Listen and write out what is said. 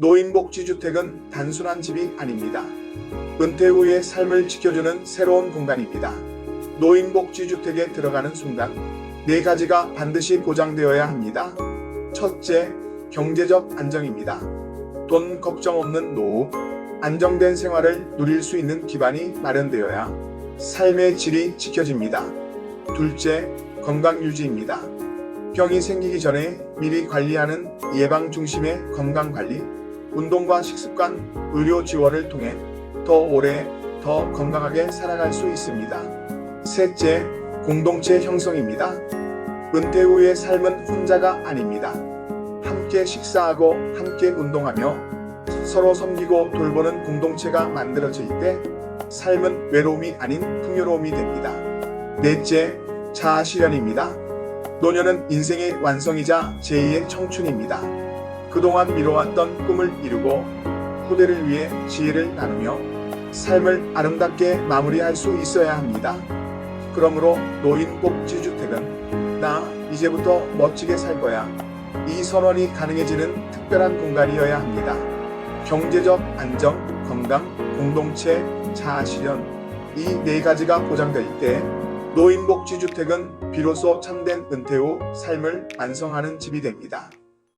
노인복지주택은 단순한 집이 아닙니다. 은퇴 후의 삶을 지켜주는 새로운 공간입니다. 노인복지주택에 들어가는 순간 네 가지가 반드시 보장되어야 합니다. 첫째, 경제적 안정입니다. 돈 걱정 없는 노후, 안정된 생활을 누릴 수 있는 기반이 마련되어야 삶의 질이 지켜집니다. 둘째, 건강 유지입니다. 병이 생기기 전에 미리 관리하는 예방 중심의 건강 관리, 운동과 식습관, 의료 지원을 통해 더 오래, 더 건강하게 살아갈 수 있습니다. 셋째, 공동체 형성입니다. 은퇴 후의 삶은 혼자가 아닙니다. 함께 식사하고 함께 운동하며 서로 섬기고 돌보는 공동체가 만들어질 때 삶은 외로움이 아닌 풍요로움이 됩니다. 넷째, 자아 실현입니다. 노년은 인생의 완성이자 제2의 청춘입니다. 그동안 미뤄왔던 꿈을 이루고 후대를 위해 지혜를 나누며 삶을 아름답게 마무리할 수 있어야 합니다. 그러므로 노인복지주택은 나 이제부터 멋지게 살 거야. 이 선언이 가능해지는 특별한 공간이어야 합니다. 경제적 안정, 건강, 공동체, 자아 실현 이 네 가지가 보장될 때 노인복지주택은 비로소 참된 은퇴 후 삶을 완성하는 집이 됩니다.